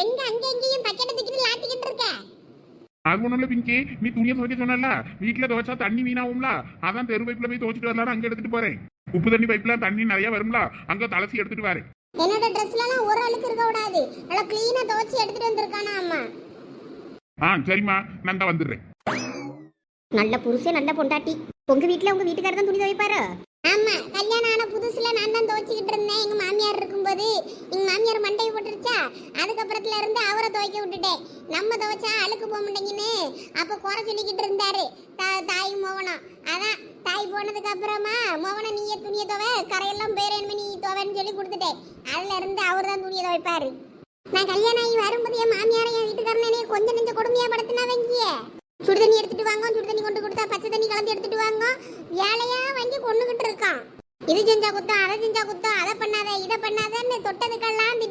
எங்க அங்க எங்கேயும் பக்கெட் தூக்கிட்டு லாத்திக்கிட்டு இருக்க அது பிங்கி. நீ துணியை துவைக்க சொன்னல வீட்டுல துவைச்சா தண்ணி வீணாகும்ல? அதான் தெரு பைப்ல போய் துவைச்சிட்டு வரலாம் அங்க எடுத்துட்டு போறேன். உப்பு தண்ணி பைப்ல தண்ணி நிறைய வரும்ல? அங்க தலசி எடுத்துட்டு வரேன். என்னோட ட்ரெஸ்லாம் ஒரு அழுக்கு இருக்க கூடாது. நல்லா கிளீனா துவைச்சு எடுத்துட்டு வந்திருக்கானா அம்மா? ஆ சரிம்மா. நான் தான் வந்துடுறேன். நல்ல புருஷன் நல்ல பொண்டாட்டி. உங்க வீட்ல உங்க வீட்டுக்காரர் தான் துணி துவைப்பாரு? ஆமா கல்யாணம் ஆன புதுசுல நான் தான் துவைச்சிக்கிட்டு இருந்தேன் எங்க மாமியார் இருக்கும்போது எங்க மாமியார் மண்டையை போட்டுருச்சா அதுக்கப்புறத்துல இருந்து அவரை துவைக்க விட்டுட்டேன். நம்ம துவைச்சா அழுக்கு போக மாட்டேங்கன்னு அப்ப குறை சொல்லிக்கிட்டு இருந்தாரு. தாய் மோகனம் அதான் தாய் போனதுக்கு அப்புறமா மோகனம் நீயே துணியை துவை கரையெல்லாம் பேரேன் நீ துவைன்னு சொல்லி கொடுத்துட்டேன். அதுல இருந்து அவர் தான் துணியை துவைப்பாரு. நான் கல்யாணம் ஆகி வரும்போது என் மாமியார என் வீட்டுக்காரனே கொஞ்சம் நெஞ்ச கொடுமையா படுத்தினா வங்கிய சுடு தண்ணி எடுத்துட்டு வாங்க சுடு தண்ணி கொண்டு கொடுத்தா பச்சை தண்ணி கலந்து எடுத்துட்டு வாங்க. வேலையா வாங்கி கொண்டுகிட்டு இருக்கான். இது செஞ்சா குத்தம் அதை செஞ்சா குத்தம் அதை பண்ணாத இதை பண்ணாதன்னு தொட்டதுக்கெல்லாம்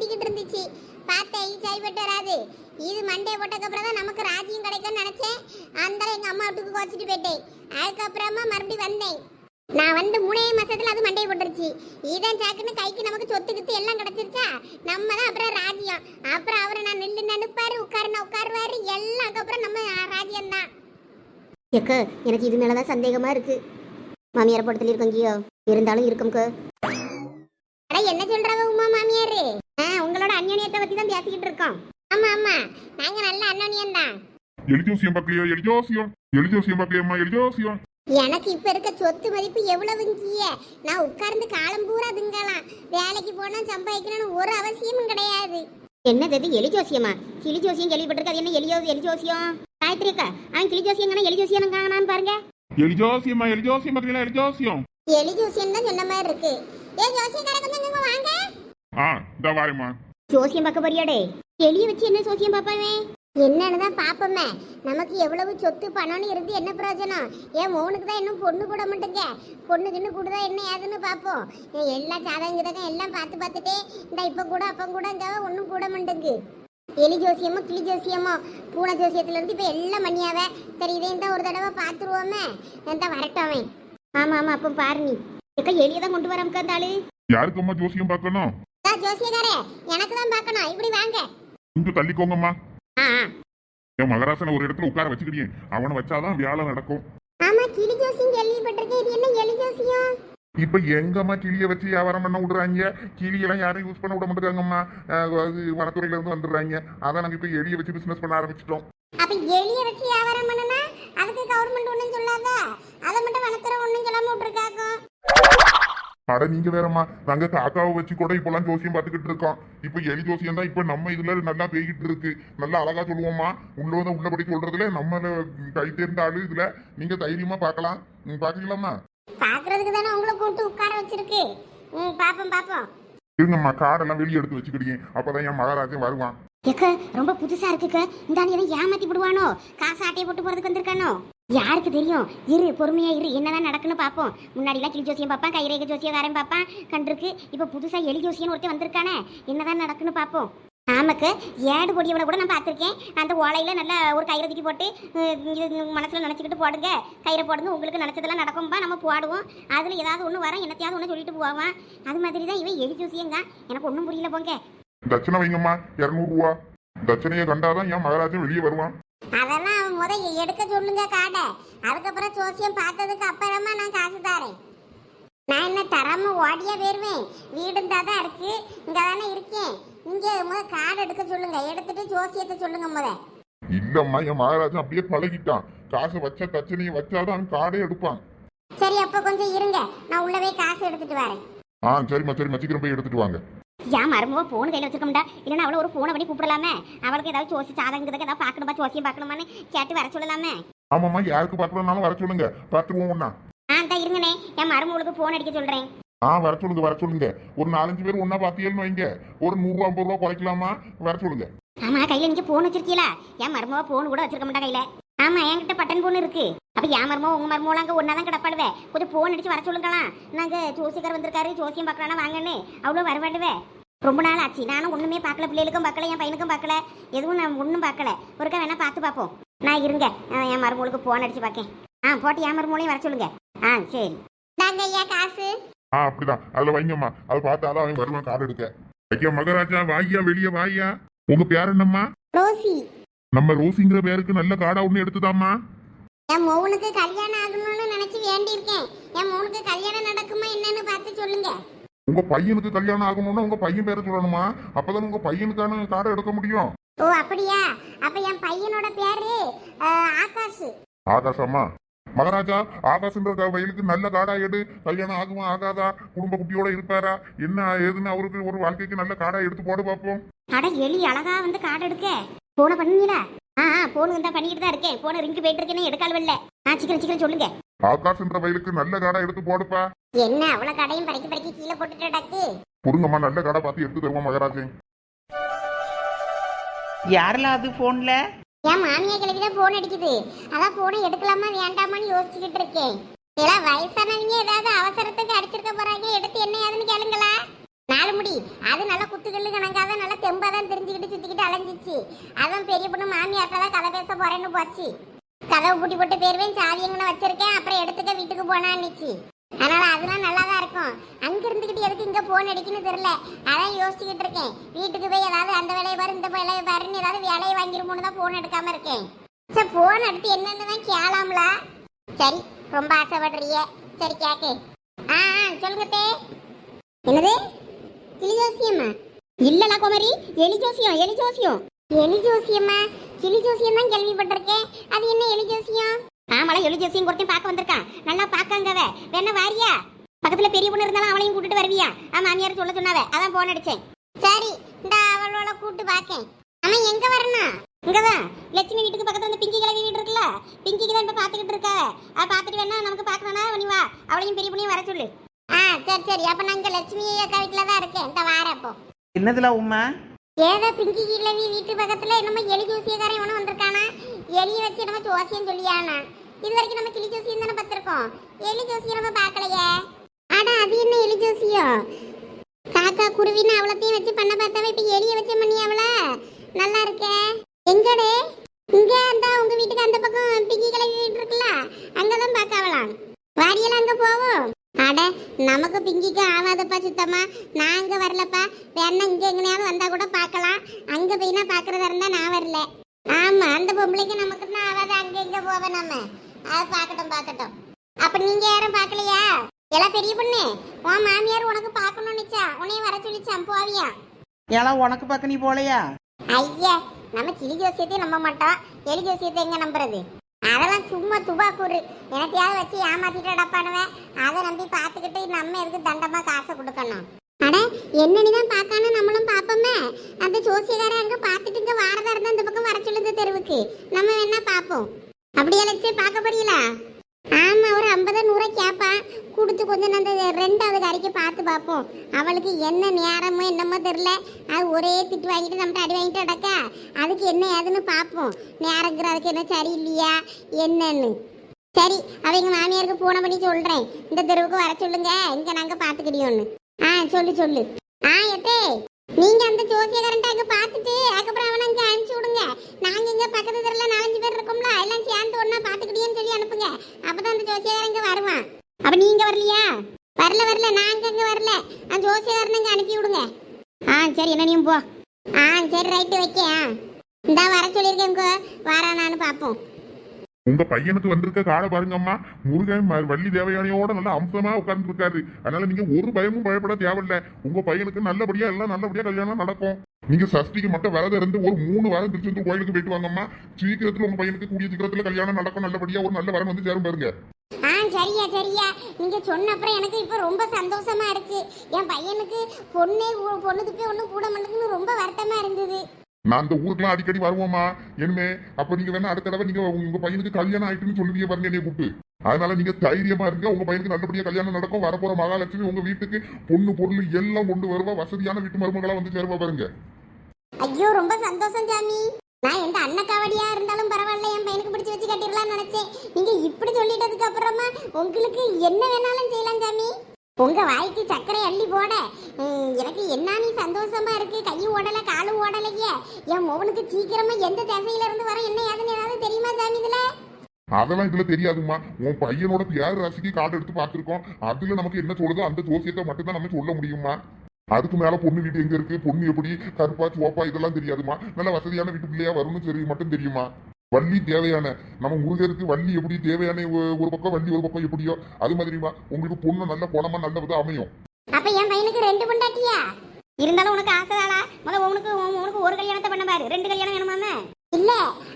இது சரிப்பட்டு வராது. இது மண்டே போட்டதுக்கப்புறம் தான் நமக்கு ராஜ்யம் கிடைக்கும்னு நினச்சேன். அந்த எங்கள் அம்மா வீட்டுக்கு குறைச்சிட்டு போயிட்டேன். அதுக்கப்புறமா மறுபடியும் வந்தேன். நான் வந்து மூணே மாசத்துல அது மண்டையை போட்டுருச்சு. இதான் சாக்குன்னு கைக்கு நமக்கு சொத்து கித்து எல்லாம் கிடைச்சிருச்சா? நம்ம தான் அப்புறம் ராஜ்யம். அப்புறம் அவரை நான் நில்லு நினைப்பாரு உட்காருனா உட்காருவாரு. எல்லாம் அதுக்கப்புறம் நம்ம ராஜ்யம் தான் எக்க எனக்கு இது மேலதான் சந்தேகமா இருக்கு. மாமியார் படத்துல இருக்கங்கியோ இருந்தாலும் இருக்கும்க்கு அட என்ன சொல்றாங்க உமா மாமியாரு ஆ உங்களோட அந்யோன்யத்தை பத்தி தான் பேசிக்கிட்டு இருக்கோம். ஆமா ஆமா. நாங்க நல்ல அந்யோன்யம் தான் எலிஜோசியம் பார்க்கலையோ? எலிஜோசியம். எலிஜோசியம் பார்க்கலையம்மா எலிஜோசியம். எனக்கு இப்ப இருக்க சொத்து மதிப்பு எவ்வளவுங்கிய நான் உட்கார்ந்து காலம் பூரா திங்கலாம். வேலைக்கு போனா சம்பாதிக்கணும்னு ஒரு அவசியமும் கிடையாது. என்னது இது? எலி ஜோசியமா கிளி ஜோசியம் கேள்விப்பட்டிருக்கு அது என்ன எலியோ எலி ஜோசியம் காயத்ரி அக்கா அவன் கிளி ஜோசியம் எலி ஜோசியம் காணான்னு பாருங்க. எலிஜோசியம்மா எலிஜோசியம் பார்க்கலையா எலிஜோசியம். எலி ஜோசியம் தான் சொன்ன மாதிரி இருக்கு. ஏ ஜோசியக்கார கொஞ்சம் இங்க வாங்க. ஆ இந்த வாரேம்மா. ஜோசியம் பார்க்க போறியாடே? எலிய வச்சு என்ன ஜோசியம் பாப்பாவே என்னன்னு தான் பாப்போமே நமக்கு எவ்வளவு சொத்து பணம்னு இருந்து என்ன பிரயோஜனம்? ஏன் மோனுக்கு தான் இன்னும் பொண்ணு கூட மாட்டேங்க. பொண்ணுக்கு இன்னும் கூடதா என்ன ஏதுன்னு பார்ப்போம். எல்லா சாதகங்க எல்லாம் பார்த்து பார்த்துட்டே இந்த இப்போ கூட அப்போ கூட இங்க ஒன்றும் கூட மாட்டேங்கு. எலி ஜோசியமோ கிளி ஜோசியமோ பூனை ஜோசியத்துல இருந்து இப்போ எல்லாம் மணியாவே. சரி இதையும் தான் ஒரு தடவை பார்த்துருவோமே. இந்த வரட்டும் அவன். ஆமா ஆமா அப்ப பாரு நீ. எலிய தான் கொண்டு வராமக்கா அந்த ஆளு? யாருக்கம்மா ஜோசியம் பார்க்கணும்? இதா ஜோசியக்காரே எனக்கு தான் பார்க்கணும். இப்படி வாங்க. கொஞ்சம் தள்ளிக்கோங்கம்மா. என் மகராசனை ஒரு இடத்துல உட்கார வச்சுக்கிட்டே அவனை வச்சாதான் வேலை நடக்கும். ஆமா கிளி ஜோசியம் கேள்விப்பட்டிருக்கேன். இது என்ன எலி ஜோசியம்? இப்ப எங்கம்மா கிளிய வச்சு வியாபாரம் பண்ண விடுறாங்க? கிளியெல்லாம் யாரும் யூஸ் பண்ண விட மாட்டேங்காங்கம்மா வனத்துறையில இருந்து வந்துடுறாங்க. அதான் நாங்க இப்ப எலிய வச்சு பிசினஸ் பண்ண ஆரம்பிச்சிட்டோம். அப்ப எலிய வச்சு வியாபாரம் பண்ணுனா அதுக்கு கவர்மெண்ட் ஒண்ணும் சொல்லாத? அதை மட்டும் வனத்துறை ஒண்ணும் சொல்லாம விட்டுருக்காக்கும். அட நீங்க வேறம்மா. நாங்க காக்காவை வச்சு கூட இப்பெல்லாம் ஜோசியம் பார்த்துக்கிட்டு இருக்கோம். இப்ப எலி ஜோசியம் தான் இப்ப நம்ம இதுல நல்லா பேய்கிட்டு இருக்கு. நல்லா அழகா சொல்லுவோம்மா. உள்ளத உள்ளபடி சொல்றதுல நம்ம கை தேர்ந்த ஆளு இதுல. நீங்க தைரியமா பார்க்கலாம். பாக்கலாமா பாக்குறதுக்கு தானே உங்களை கூப்பிட்டு உட்கார வச்சிருக்கு. பாப்போம் பாப்போம் இருங்கம்மா காடெல்லாம் வெளியே எடுத்து வச்சுக்கிட்டீங்க அப்பதான் என் மகாராஜன் வருவான். எக்க ரொம்ப புதுசா இருக்குக்க. இந்த ஏமாத்தி விடுவானோ? காசு ஆட்டையை போட்டு போறதுக்கு வந்திருக்கானோ? யாருக்கு தெரியும்? இரு பொறுமையாக இரு. என்னதான் நடக்குன்னு பார்ப்போம் முன்னாடிலாம் கிளி ஜோசியம் பார்ப்பான் கைரேக ஜோசியக்காரன் பார்ப்பான் கண்டிருக்கு இப்போ புதுசாக எலி ஜோசியன்னு ஒருத்தன் வந்திருக்கானே. என்னதான் நடக்குன்னு பார்ப்போம் ஆமாக்கு ஏடு பொடியவளை கூட நான் பார்த்துருக்கேன். அந்த ஓலையில நல்லா ஒரு கயிறை தூக்கி போட்டு மனசில் இது போடுங்க. கயிறை போடுங்க. உங்களுக்கு நினச்சதெல்லாம் நடக்கும்பா. நம்ம போடுவோம். அதுல ஏதாவது ஒண்ணு வரோம். என்னத்தையாவது ஒன்று சொல்லிட்டு போவான். அது மாதிரி தான் இவன் எலி ஜோசியங்க எனக்கு ஒன்றும் புரியல போங்க. தட்சணை வைங்கம்மா. இரநூறுவா தட்சணையை கண்டாதான் என் மகராஜன் வெளியே வருவான். அதெல்லாம் அவன் முத எடுக்க சொல்லுங்க காடை அதுக்கப்புறம் ஜோசியம் பார்த்ததுக்கு அப்புறமா நான் காசு தரேன். நான் என்ன தராம ஓடியா போயிருவேன்? வீடு தான் இருக்கு. இங்க தானே இருக்கேன். இங்க முத காடை எடுக்க சொல்லுங்க. எடுத்துட்டு ஜோசியத்தை சொல்லுங்க முத இல்லம்மா என் மகாராஜன் அப்படியே பழகிட்டான். காசை வச்ச தட்சணையை வச்சாதான் காடே எடுப்பான். சரி அப்ப கொஞ்சம் இருங்க. நான் உள்ள போய் காசு எடுத்துட்டு வரேன். ஆ சரிம்மா சரிம்மா. சீக்கிரம் போய் எடுத்துட்டு வாங்க. ஏன் மருமவ போன் கையில வச்சிருக்கோம்டா இல்லைன்னா அவளை ஒரு போனை பண்ணி கூப்பிடலாமே? அவளுக்கு ஏதாவது ஜோசி சாதகத்துக்கு ஏதாவது பார்க்கணுமா? ஜோசியம் பார்க்கணுமான்னு கேட்டு வர சொல்லலாமே? ஆமாம்மா யாருக்கு பார்க்கணும்னாலும் வர சொல்லுங்க. பார்த்துருவோம் ஒண்ணா ஆ தான் இருங்கண்ணே. என் மருமவளுக்கு போன் அடிக்க சொல்றேன். ஆ வர சொல்லுங்க வர சொல்லுங்க. ஒரு நாலஞ்சு பேர் ஒண்ணா பார்த்தீங்கன்னு வைங்க. ஒரு நூறுரூவா ஐம்பது ரூபா குறைக்கலாமா? வர சொல்லுங்க. ஆமா கையில நீங்க போன் வச்சிருக்கீங்களா? என் மருமவ போன் கூட வச்சிருக்க மாட்டா கையில. ஆமா என்கிட்ட பட்டன் போன் இருக்கு. அப்ப என் மருமவ உங்க மருமவ அங்க ஒன்னா தான் கிடப்பாடுவே கொஞ்சம் போன் அடிச்சு வர சொல்லுங்களா? நாங்க ஜோசியக்கார் வந்திருக்காரு ஜோசியம் பார்க்கலாம்னா வாங்கன்னு. அவ்வளோ வரவாடுவே ரொம்ப நாள் ஆச்சு. நானும் ஒண்ணுமே பார்க்கல பிள்ளைகளுக்கும் பார்க்கல என் பையனுக்கும் பார்க்கல. எதுவும் நான் ஒன்றும் பார்க்கல. ஒருக்கா வேணா பார்த்து பார்ப்போம். நான் இருங்க. நான் என் மருமகளுக்கு போன் அடிச்சு பார்க்கேன். ஆ போட்டு என் மருமகளையும் வர சொல்லுங்க. ஆ சரி. தாங்க ஐயா காசு. ஆ அப்படிதான். அதுல வைங்கம்மா அதை பார்த்தாதான் அவன் வருவான் கார்டு எடுக்க. ஐயா மகாராஜா வாய்யா வெளியே வாய்யா. உங்க பேர் என்னம்மா? ரோசி. நம்ம ரோசிங்கிற பேருக்கு நல்ல காடா ஒண்ணு எடுத்துதாம்மா. என் மௌனுக்கு கல்யாணம் ஆகணும்னு நினைச்சு வேண்டியிருக்கேன். என் மௌனுக்கு கல்யாணம் நடக்குமா என்னன்னு பார்த்து சொல்லுங்க. உங்க பையனுக்கு கல்யாணம் ஆகணும்னா உங்க பையன் பேரை சொல்லணுமா? அப்பதான் உங்க பையனுக்கான காடை எடுக்க முடியும். ஓ அப்படியா? அப்ப என் பையனோட பேரு அஹ், ஆகாஷ். ஆகாசம்மா மகாராஜா ஆகாஷ்ன்ற க- வயலுக்கு நல்ல காடா எடு. கல்யாணம் ஆகுமா ஆகாதா? குடும்ப குட்டியோட இருப்பாரா? என்ன ஏதுன்னு அவருக்கு ஒரு வாழ்க்கைக்கு நல்ல காடா எடுத்து போடு பார்ப்போம் அட எலி அழகா வந்து கார்டு எடுக்க. போன பண்ணீங்களா ஆ ஆ போன் வந்தா பண்ணிட்டு தான் இருக்கேன். போன ரிங்கு போயிட்டு இருக்கேன்னு எடுக்கால் வரல ஆ சீக்கிரம் சீக்கிரம் சொல்லுங்க. ஆகாஷ்ன்ற வயலுக்கு நல்ல காடா எடுத்து போடுப்பா. என்ன அவ்வளவு கடையும் பறக்கி பறக்கி கீழே போட்டுட்டு டக்கு? பொருங்கம்மா நல்ல காடை பார்த்து எடுத்து தருவோம் மகாராஜன் யாரெல்லாம் அது ஃபோனில் என் மாமியா கிழவிதான் போன் அடிக்குது. அதான் போனை எடுக்கலாமா வேண்டாமான்னு யோசிச்சுக்கிட்டு இருக்கேன். எல்லாம் வயசானவங்க ஏதாவது அவசரத்துக்கு அடிச்சிருக்க போறாங்க எடுத்து என்ன ஏதுன்னு கேளுங்களா? நாலு முடி அது நல்லா குத்துக்கல்லு கணக்காக நல்லா தெம்பா தான் தெரிஞ்சுக்கிட்டு சுத்திக்கிட்டு அலைஞ்சிச்சு. அதான் பெரிய பொண்ணு மாமியார்ட்ட தான் கதை பேச போறேன்னு போச்சு. கதவை பூட்டி போட்டு பேருவேன் சாவி வச்சிருக்கேன் அப்புறம் எடுத்துக்க வீட்டுக்கு போனான்னுச்சு. அதனால அதெல்லாம் நல்லா தான் இருக்கும். அங்க இருந்துகிட்டு எதுக்கு இங்க போன் அடிக்குன்னு தெரியல. அதான் யோசிச்சுக்கிட்டு இருக்கேன். வீட்டுக்கு போய் ஏதாவது அந்த வேலையை பாரு இந்த வேலையை பாருன்னு ஏதாவது வேலையை வாங்கிருமோன்னு தான் போன் எடுக்காம இருக்கேன். சார் போன் எடுத்து என்னன்னு தான் கேளாம்லா. சரி ரொம்ப ஆசைப்படுறிய சரி கேக்கு. ஆ ஆ, சொல்லுங்க என்னது? ஜோசியம்மா. இல்லலா குமரி எலி ஜோசியம் எலி ஜோசியம். எலி ஜோசியம்மா கிளி ஜோசியம் தான் கேள்விப்பட்டிருக்கேன். அது என்ன எலி ஜோசியம்? ஆமால எலி ஜோசியம் கொடுத்து பார்க்க வந்திருக்கான் நல்லா பார்க்காங்கவ. வேணா வாரியா. பக்கத்துல பெரிய பொண்ணு இருந்தாலும் அவளையும் கூட்டிட்டு வருவியா? ஆ மாமியார் சொல்ல சொன்னாவே. அதான் போன் அடிச்சேன். சரி இந்த அவளோட கூட்டு பாக்கேன். ஆனா எங்க வரணும்? இங்கதான். லட்சுமி வீட்டுக்கு பக்கத்துல வந்து பிங்கி கிழவி வீடு இருக்குல்ல? பிங்கிக்கு தான் இப்ப பாத்துக்கிட்டு இருக்காவ. அதை பார்த்துட்டு வேணா நமக்கு பாக்கணும்னா நீ வா. அவளையும் பெரிய பொண்ணையும் வர சொல்லு. சரி சரி. அப்ப நான் இங்க லட்சுமி அக்கா வீட்டுல தான் இருக்கேன். இந்த வாரேன் அப்போ. என்னதுல உமா ஏதோ பிங்கி கிழவி வீட்டு பக்கத்துல என்னமோ எலி ஜோசியக்காரன் இவனும் வந்திருக்கானா? எலிய வச்சு நம்ம ஜோசியம் சொல்லியானா? இது வரைக்கும் நம்ம கிளி ஜோசியம் தானே பார்த்திருக்கோம். எலி ஜோசியம் நம்ம பார்க்கலையே. அட அது என்ன எலி ஜோசியம்? காக்கா குருவின்னு அவ்வளோத்தையும் வச்சு பண்ண பார்த்தாவே இப்ப எலிய வச்சு பண்ணி அவள? நல்லா இருக்கே. எங்கடே? இங்க அந்த உங்க வீட்டுக்கு அந்த பக்கம் பிங்கி கிழவி வீடு இருக்குல்ல அங்கதான் பார்க்கவலாம் வாரியெல்லாம் அங்க போவோம் அட நமக்கு பிங்கிக்கு ஆகாதப்பா சுத்தமா நான் அங்க வரலப்பா. வேணா இங்க எங்கனையாவது வந்தா கூட பார்க்கலாம். அங்க போய்னா பாக்குறதா இருந்தா நான் வரல. ஆமா அந்த பொம்பளைக்கு நமக்கு தான் ஆகாது அங்க இங்க போவேன் நம்ம. அது பார்க்கட்டும் பார்க்கட்டும். அப்ப நீங்க யாரும் பார்க்கலையா? எல்லாம் பெரிய பொண்ணு உன் மாமியார் உனக்கு பார்க்கணும்னு நிச்சா உன்னைய வர சொல்லிச்சான் போவியா? ஏலாம் உனக்கு பார்க்க நீ போலையா? ஐயா நம்ம கிளி ஜோசியத்தையும் நம்ப மாட்டோம். எலி ஜோசியத்தை எங்க நம்புறது? அதெல்லாம் சும்மா துபாக்கூறு எனத்தையாவது வச்சு ஏமாத்திட்டு பண்ணுவேன் அதை நம்பி பார்த்துக்கிட்டு நம்ம எதுக்கு தண்டமாக காசை கொடுக்கணும்? அட என்னன்னு தான் பார்க்காம நம்மளும் பார்ப்போமே? அந்த ஜோசியக்காரன் அங்கே பார்த்துட்டு இங்கே வாரதா இருந்தால் இந்த பக்கம் வர சொல்லுங்க தெருவுக்கு. நம்ம வேணா பார்ப்போம். அப்படியே லட்சம் பார்க்க போறீங்களா? ஆமா ஒரு ஐம்பதா நூறு கேட்பான் கொடுத்து கொஞ்சம் அந்த ரெண்டாவது கறிக்கு பார்த்து பார்ப்போம். அவளுக்கு என்ன நேரமோ என்னமோ தெரில அது ஒரே திட்டு வாங்கிட்டு நம்மகிட்ட அடி வாங்கிட்டு அடக்கா அதுக்கு என்ன ஏதுன்னு பார்ப்போம். நேரங்கிற அதுக்கு என்ன சரியில்லையா என்னன்னு. சரி அவங்க மாமியாருக்கு போன பண்ணி சொல்றேன். இந்த தெருவுக்கு வர சொல்லுங்க. இங்க நாங்க பாத்துக்கிடியோன்னு ஆ சொல்லு சொல்லு. ஆ எத்தே. நீங்க அந்த ஜோசியக்காரன்ட்ட அங்க பார்த்துட்டு அதுக்கப்புறம் அவனை இங்கே அனுப்பிச்சு விடுங்க. நாங்க இங்க பக்கத்து தெருல நாலஞ்சு பேர் இருக்கோம்ல எல்லாம் சேர்ந்து ஒன்னா பாத்துக்கிட்டியோன்னு சொல்லி அனுப்புங்க. அப்பதான் அந்த ஜோசியக்காரன் இங்க வருவான். அப்ப நீங்க வரலையா? வரல வரல நாங்க இங்க வரல. அந்த ஜோசியக்காரன் இங்க அனுப்பி விடுங்க. ஆ சரி என்ன நீயும் போ. ஆ சரி ரைட்டு வைக்க இந்தா வர சொல்லியிருக்கேன் வாரானான்னு பார்ப்போம். உங்க பையனுக்கு வந்திருக்க காடை பாருங்கம்மா. முருகன் வள்ளி தேவயானையோட நல்லா அம்சமா உட்கார்ந்து இருக்காரு அதனால நீங்க ஒரு பயமும் பயப்பட தேவையில்ல. உங்க பையனுக்கு நல்லபடியா எல்லாம் நல்லபடியா கல்யாணம் நடக்கும். நீங்க சஷ்டிக்கு மட்டும் விரதம் இருந்து ஒரு மூணு வாரம் திருச்செந்தூர் கோயிலுக்கு போயிட்டு வாங்கம்மா. சீக்கிரத்துல உங்க பையனுக்கு கூடிய சீக்கிரத்துல கல்யாணம் நடக்கும். நல்லபடியா ஒரு நல்ல வரம் வந்து சேரும் பாருங்க. சரியா சரியா. நீங்க சொன்ன அப்புறம் எனக்கு இப்ப ரொம்ப சந்தோஷமா இருக்கு. என் பையனுக்கு பொண்ணே பொண்ணுக்கு போய் ஒன்றும் கூட மாட்டேங்குன்னு ரொம்ப வருத்தமா இருந்தது. நான் அந்த ஊருக்குலாம் அடிக்கடி வருவோமா இனிமே அப்ப நீங்க வேணா அடுத்த தடவை நீங்க உங்க பையனுக்கு கல்யாணம் ஆயிட்டுன்னு சொல்லுவீங்க பாருங்க என்னைய கூப்பிட்டு. அதனால நீங்க தைரியமா இருங்க. உங்க பையனுக்கு நல்லபடியா கல்யாணம் நடக்கும். வரப்போற மகாலட்சுமி உங்க வீட்டுக்கு பொண்ணு பொருள் எல்லாம் கொண்டு வருவா. வசதியான வீட்டு மருமகளா வந்து சேருவா பாருங்க. ஐயோ ரொம்ப சந்தோஷம் சாமி. நான் எந்த அன்னக்காவடியா இருந்தாலும் பரவாயில்ல. என் பையனுக்கு பிடிச்சி வச்சு கட்டிடலாம்னு நினைச்சேன். நீங்க இப்படி சொல்லிட்டதுக்கு அப்புறமா உங்களுக்கு என்ன வேணாலும் செய்யலாம் சாமி. உங்க வாய்க்கு சர்க்கரை அள்ளி போட. எனக்கு என்ன நீ சந்தோஷமா இருக்கு? கையும் ஓடல காலும் ஓடலையே. என் மோகனுக்கு சீக்கிரமா எந்த திசையில இருந்து வர என்ன ஏதுன்னு ஏதாவது தெரியுமா சாமி இதுல? அதெல்லாம் இதுல தெரியாதுமா உன் பையனோட பேர் ராசிக்கு கார்டு எடுத்து பார்த்துருக்கோம். அதுல நமக்கு என்ன சொல்லுதோ அந்த ஜோசியத்தை மட்டும் தான் நம்ம சொல்ல முடியுமா அதுக்கு மேல பொண்ணு வீடு எங்க இருக்கு? பொண்ணு எப்படி? கருப்பா சோப்பா இதெல்லாம் தெரியாதுமா நல்ல வசதியான வீட்டு பிள்ளையா வரும்னு சரி மட்டும் தெரியுமா? வள்ளி தேவையான நம்ம முருகருக்கு வள்ளி எப்படி தேவையான ஒரு பக்கம் வள்ளி ஒரு பக்கம் எப்படியோ அது மாதிரிமா உங்களுக்கு பொண்ணு நல்ல குணமா நல்ல விதம் அமையும். அப்ப என் பையனுக்கு ரெண்டு பொண்டாட்டியா? இருந்தாலும் உனக்கு ஆசைதானா முத உனக்கு உனக்கு ஒரு கல்யாணத்தை பண்ண பாரு. ரெண்டு கல்யாணம் வேணுமாமே இல்ல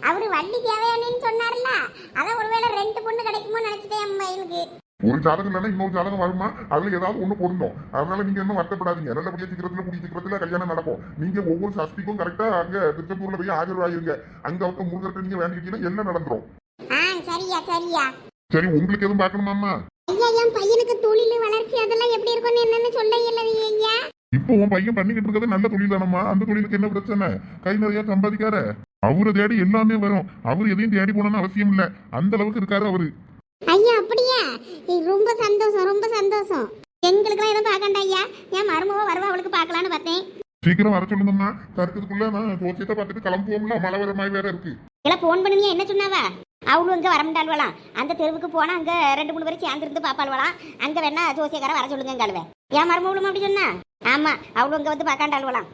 அவரு வள்ளி தேவையானு சொன்னார்ல அதான் ஒருவேளை ரெண்டு பொண்ணு கிடைக்குமோ நினைச்சிட்டேன் என் பையனுக்கு. ஒரு ஜாதகம் இல்லைன்னா இன்னொரு ஜாதகம் வருமா அதுல ஏதாவது ஒண்ணு பொருந்தும். அதனால நீங்க இன்னும் வருத்தப்படாதீங்க. நல்லபடியா சீக்கிரத்துல கூடிய சீக்கிரத்துல கல்யாணம் நடக்கும். நீங்க ஒவ்வொரு சஷ்டிக்கும் கரெக்டா அங்க திருச்செந்தூர்ல போய் ஆஜர்வாயிருங்க அங்க வந்து முருகர்கிட்ட நீங்க வேண்டிக்கிட்டீங்கன்னா எல்லாம் நடந்துரும்? ஆ சரியா சரியா. சரி உங்களுக்கு எதுவும் பார்க்கணுமாமா ஐயா என் பையனுக்கு தொழில் வளர்ச்சி அதெல்லாம் எப்படி இருக்கும்னு என்னன்னு சொல்ல இயலது ஐயா. இப்போ உன் பையன் பண்ணிக்கிட்டு இருக்கிறது நல்ல தொழில் தானம்மா அந்த தொழிலுக்கு என்ன பிரச்சனை? கை நிறைய சம்பாதிக்கார. அவரை தேடி எல்லாமே வரும். அவர் எதையும் தேடி போகணும்னு அவசியம் இல்ல. அந்த அளவுக்கு இருக்காரு அவரு. ஐயா அப்படியா? ரொம்ப சந்தோஷம் ரொம்ப சந்தோஷம். எங்களுக்கெல்லாம் எதுவும் பார்க்கண்டா ஐயா. என் மருமவ வருவா அவளுக்கு பார்க்கலான்னு பார்த்தேன். சீக்கிரம் வர சொல்லுங்கம்மா. கருத்துக்குள்ள நான் ஜோசியத்தை பார்த்துட்டு கிளம்புவோம்ல. மழை வர மாதிரி வேற இருக்கு. எல்லாம் ஃபோன் பண்ணுவியா என்ன சொன்னாவா? அவளும் இங்கே வரமுண்டாள்வலாம் அந்த தெருவுக்கு போனால் அங்கே ரெண்டு மூணு பேரும் சேர்ந்துருந்து பாப்பாள்வலாம் அங்கே வேணா ஜோசியக்கார வர சொல்லுங்க கழுவை ஏன் மருமவளும் அப்படி சொன்னா? ஆமாம் அவளும் இங்கே வந்து பார்க்காண்டாள்வலாம்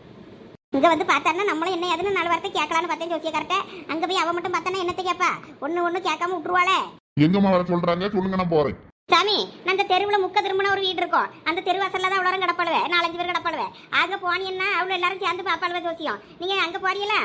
இங்கே வந்து பார்த்தாருன்னா நம்மளும் என்ன எதுன்னு நாலு வார்த்தை கேட்கலான்னு பார்த்தேன் ஜோசியக்கார்ட்ட. அங்கே போய் அவ மட்டும் பார்த்தானா என்னத்தை கேட்பா ஒன்று ஒன்று கேட்காம விட்டுருவாளே. எங்கம்மா வர சொல்றாங்க? சொல்லுங்க நான் போறேன். சாமி நான் அந்த தெருவில் முக்க திரும்பின ஒரு வீடு இருக்கும். அந்த தெருவாசல்ல தான் அவ்வளோ கிடப்பாளுவேன் நாலஞ்சு பேர் கிடப்பாளுவேன் அங்கே போனீங்கன்னா அவ்வளோ எல்லாரும் சேர்ந்து பாப்பாளுவே ஜோசியம். நீங்கள் அங்கே போறீங்களா?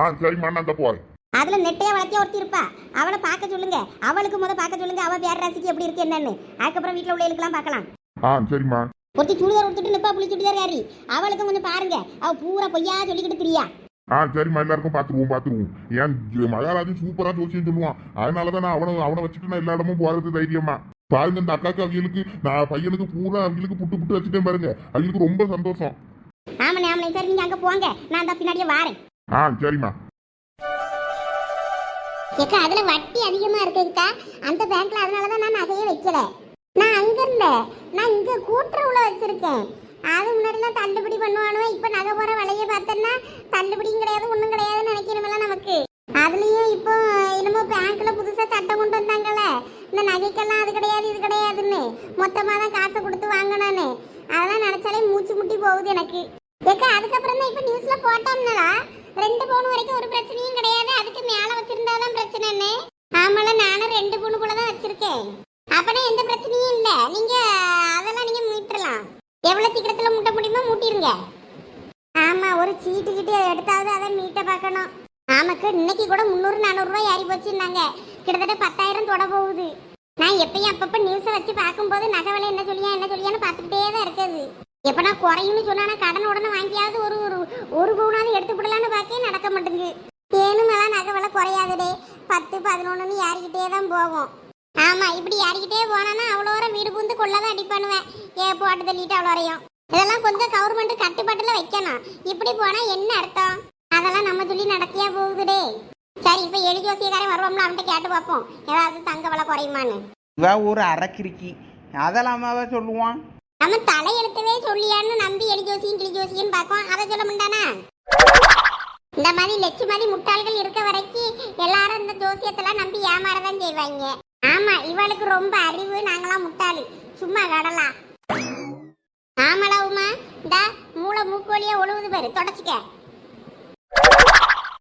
ஆ சரிம்மா நான் அந்த போறேன். அதுல நெட்டையா வளர்த்தியா ஒருத்தி இருப்பா. அவளை பார்க்க சொல்லுங்க. அவளுக்கு முத பார்க்க சொல்லுங்க. அவ பேர ராசிக்கு எப்படி இருக்கு என்னன்னு. அதுக்கப்புறம் வீட்டுல உள்ளவங்களுக்குலாம் பார்க்கலாம். ஆ சரிம்மா. ஒருத்தி சுடிதார் கொடுத்துட்டு நிப்பா புளி சுடிதார் யாரி அவளுக்கு கொஞ்சம் பாருங்க. அவ பூரா பொய்யா சொல்லிக்கிட்டு திரியா. ஆ சரிம்மா எல்லாருக்கும் பார்த்துருவோம் பார்த்துருவோம் ஏன் மகாராஜி சூப்பரா ஜோசியம் சொல்லுவான். அதனால தான் நான் அவனை அவனை வச்சுட்டு நான் எல்லா இடமும் போறது தைரியமா. பாருங்க இந்த அக்காக்கு அவங்களுக்கு நான் பையனுக்கு பூரா அவங்களுக்கு புட்டு புட்டு வச்சுட்டேன் பாருங்க. அவங்களுக்கு ரொம்ப சந்தோஷம். ஆமாண்ணே ஆமாண்ணே சரி நீங்க அங்க போங்க. நான் அந்த பின்னாடியே வாரேன். ஆ சரிம்மா. ஏக்கா அதுல வட்டி அதிகமா இருக்குதுக்கா. அந்த பேங்க்ல அதனாலதான் நான் நகையே வைக்கல. நான் அங்க இல்ல. நான் இங்க கூட்டுறவுல வச்சிருக்கேன். அது முன்னாடிலாம் தள்ளுபடி பண்ணுவானோ இப்போ நகை போகிற விலைய பார்த்தோன்னா தள்ளுபடியும் கிடையாது ஒன்றும் கிடையாதுன்னு நினைக்கிறவங்கள நமக்கு. அதுலேயும் இப்போ என்னமோ பேங்க்கில் புதுசாக சட்டம் கொண்டு வந்தாங்கல்ல. இந்த நகைக்கெல்லாம் அது கிடையாது இது கிடையாதுன்னு. மொத்தமாக தான் காசை கொடுத்து வாங்கினானே. அதெல்லாம் நினச்சாலே மூச்சு முட்டி போகுது எனக்கு. ஏக்கா அதுக்கப்புறம் தான் இப்போ நியூஸில் போட்டோம்னாலா? ரெண்டு பவுன் வரைக்கும் ஒரு பிரச்சனையும் கிடையாது. அதுக்கு மேல வச்சிருந்தாதான் பிரச்சனைன்னு. ஆமால நானும் ரெண்டு பவுனுக்குள்ளே தான் வச்சிருக்கேன். அப்போனா எந்த பிரச்சனையும் இல்லை. நீங்க அதெல்லாம் நீங்க மீட்டலாம் எவ்வளோ சீக்கிரத்தில் முட்ட முடியுமோ மூட்டிருங்க. ஆமாம் ஒரு சீட்டு கிட்ட எடுத்தாவது அதை மீட்ட பார்க்கணும். ஆமாக்கு இன்னைக்கு கூட முந்நூறு நானூறுரூவா ஏறி போச்சுன்னாங்க. கிட்டத்தட்ட பத்தாயிரம் தொட போகுது. நான் எப்பயும் அப்பப்போ நியூஸை வச்சு பார்க்கும்போது நகை விலை என்ன சொல்லியா என்ன சொல்லியான்னு பார்த்துக்கிட்டே தான் இருக்குது எப்போ நான் குறையும்னு சொன்னால் நான் கடன் உடனே வாங்கியாவது ஒரு ஒரு ஒரு பவுனாவது எடுத்து விடலான்னு பார்க்க நடக்க மாட்டேங்குது. ஏனும் மேலாம் நகை விலை குறையாதுடே. பத்து பதினொன்றுன்னு ஏறிக்கிட்டே தான் போகும் ஆமா இப்படி ஏறிக்கிட்டே போனானா அவ்வளோ வரம் வீடு பூந்து கொள்ளதான் அடி பண்ணுவேன். ஏ போட்டு தள்ளிட்டு அவ்வளோ வரையும்? இதெல்லாம் கொஞ்சம் கவர்மெண்ட் கட்டுப்பாட்டுல வைக்கணும். இப்படி போனா என்ன அர்த்தம்? அதெல்லாம் நம்ம சொல்லி நடத்தியா போகுதுடே. சரி இப்ப எலி ஜோசியக்காரன் வருவோம்ல அவன்கிட்ட கேட்டு பார்ப்போம். ஏதாவது தங்க விலை குறையுமான்னு. இவ ஒரு அறக்கிருக்கி அதெல்லாம் அவ சொல்லுவான். நம்ம தலையெழுத்தவே சொல்லியான்னு நம்பி எலி ஜோசியும் கிளி ஜோசியும் பார்ப்போம். அதை சொல்ல முடியானா இந்த மாதிரி லட்சு மாதிரி முட்டாள்கள் இருக்க வரைக்கும் எல்லாரும் இந்த ஜோசியத்தெல்லாம் நம்பி ஏமாறதான் செய்வாங்க. இவளுக்கு ரொம்ப அறிவு நாங்களாம் முட்டாளு. சும்மா கடலாம் ஆமாடா உமா. இந்த மூளை மூக்கோலியே ஒழுகுது பாரு. தொடச்சிக்க.